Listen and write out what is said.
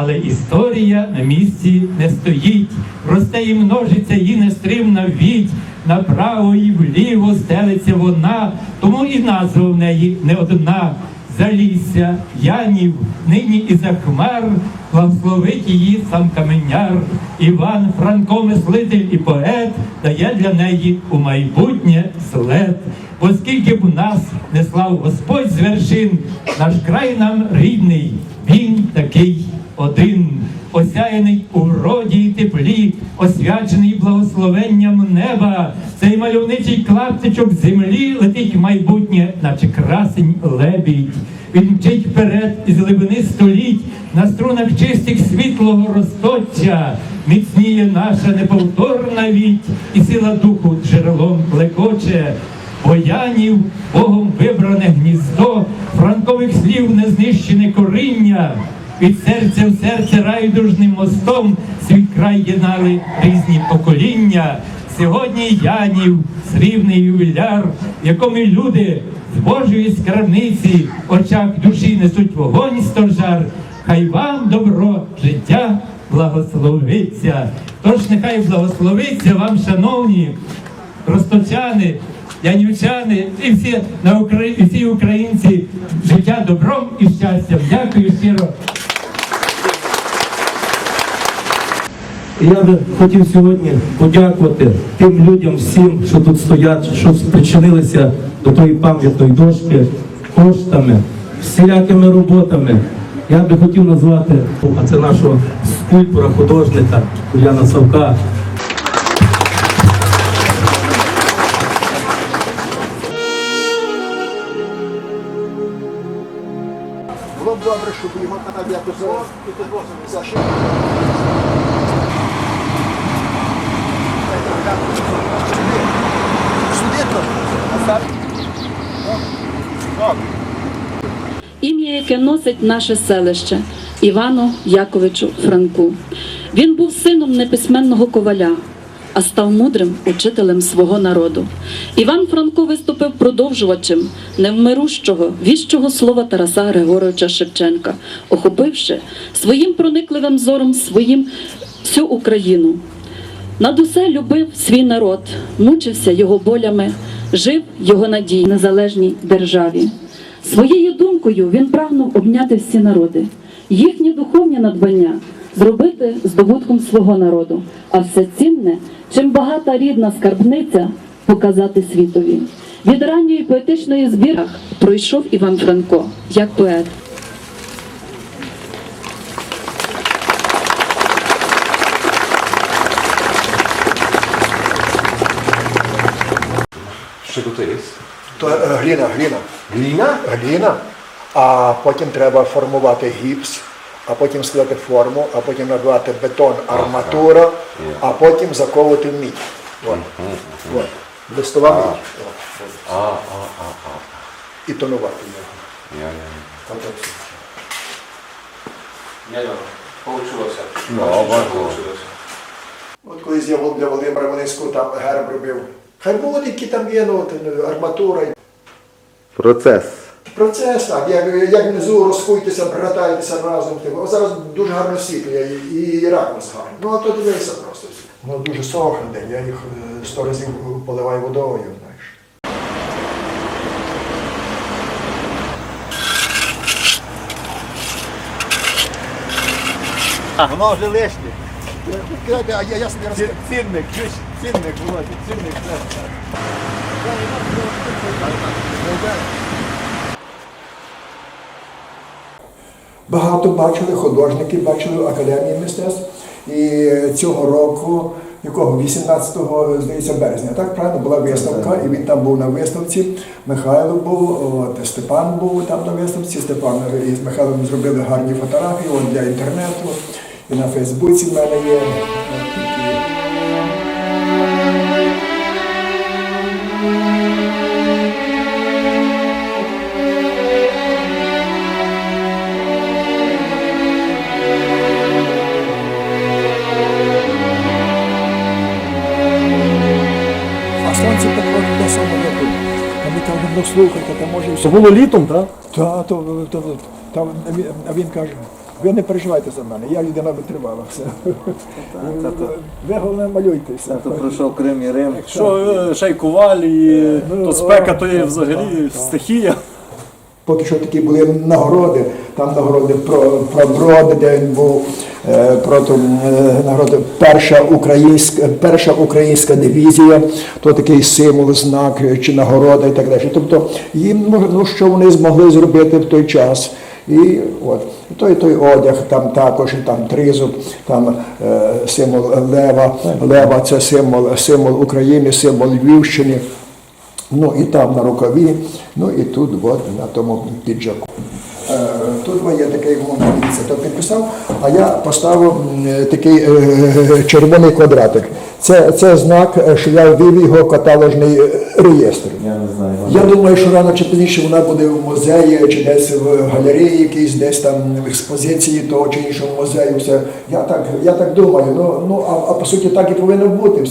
Але історія на місці не стоїть, росте і множиться її нестримна віть, направо і вліво стелиться вона, тому і назва в неї не одна. Залісся, Янів, нині і за хмар, благословить її сам каменяр. Іван Франко, мислитель і поет, дає для неї у майбутнє след. Оскільки б нас не слав Господь з вершин, наш край нам рідний, він такий один, осяяний у вроді й теплі, освячений благословенням неба. Цей мальовничий клаптичок землі летить в майбутнє, наче красень лебідь. Він мчить вперед із глибини століть, на струнах чистих світлого розточчя. Міцніє наша неповторна віть, і сила духу джерелом лекоче. Боянів, Богом вибране гніздо, франкових слів незнищене коріння. Від серця в серце райдужним мостом свій край єднали різні покоління. Сьогодні Янів, срібний ювіляр, якому люди з Божої скарбниці очах душі несуть вогонь стожар. Хай вам добро життя благословиться. Тож нехай благословиться вам, шановні росточани, янівчани і всі, на Украї... і всі українці життя добром і щастям. Дякую щиро. Я би хотів сьогодні подякувати тим людям всім, що тут стоять, що спричинилися до тої пам'ятної дошки коштами, всілякими роботами. Я би хотів назвати, а це нашого скульптора, художника Уляна Савка. Було б добре, щоб його там якось зашив. Сюди то. А так? Ім'я, яке носить наше селище Івану Яковичу Франку. Він був сином неписьменного коваля, а став мудрим учителем свого народу. Іван Франко виступив продовжувачем невмирущого віщого слова Тараса Григоровича Шевченка, охопивши своїм проникливим зором своїм всю Україну. Над усе любив свій народ, мучився його болями, жив його надій в незалежній державі. Своєю думкою він прагнув обняти всі народи, їхні духовні надбання зробити здобутком свого народу, а все цінне, чим багата рідна скарбниця показати світові. Від ранньої поетичної збірах пройшов Іван Франко як поет. Що тут є? То е, гліна, гліна. Гліна? Гліна. А потім треба формувати гіпс, а потім складати форму, а потім набивати бетон, арматура, а потім заковувати в мідь. От. От. Листова мідь. От. А, а, а, а. І тонувати його. Получилося. Ну, що От колись я був для Володимира Вонецького там герб робив. Хай які там є, ну, арматура. Процес. Процес так, як, як внизу розкуйтеся, братайтеся разом. Типу. Зараз дуже гарно освітлює і, і ракурс гарний. Ну а то дивися просто. Воно дуже сохне, я їх е, сто разів поливаю водою, знаєш. Воно вже лишнє. Кидайте, а я, я собі розкажу. Цінник, чуєш? Цінник, Володя, цінник. Багато бачили, художники бачили в Академії мистецтв. І цього року, якого 18-го, здається, березня, так правильно була виставка, і він там був на виставці. Михайло був, от, Степан був там на виставці. Степан і з Михайлом зробили гарні фотографії от, для інтернету. І на Фейсбуці в мене є. Слухайте, там може і Це було літом, так? Та, то, то, там, а він- він каже, Ви не переживайте за мене, я людина витривала все. Ви головне малюйтеся. То пройшов Крим і Рим. Що е, ще й коваль, і то спека, то є взагалі стихія. Поки що такі були нагороди, там нагороди про, про броди, де він був, е, про ту, е, нагороди перша українська, перша українська дивізія, то такий символ, знак е, чи нагорода і так далі. Тобто їм ну, ну, що вони змогли зробити в той час. І от той той одяг, там також і там тризуб, там е, символ лева. Лева це символ, символ України, символ Львівщини. Ну і там на рукаві, ну і тут от, на тому піджаку. Е, Тут є такий дивіться, то підписав, а я поставив е, такий е, червоний квадратик. Це, це знак, що я ввів його в каталожний реєстр. Я не знаю. Я думаю, що рано чи пізніше вона буде в музеї, чи десь в галереї якійсь, десь там в експозиції того чи іншого музею. Все. Я так, я так думаю. Ну, ну а, а по суті так і повинно бути все.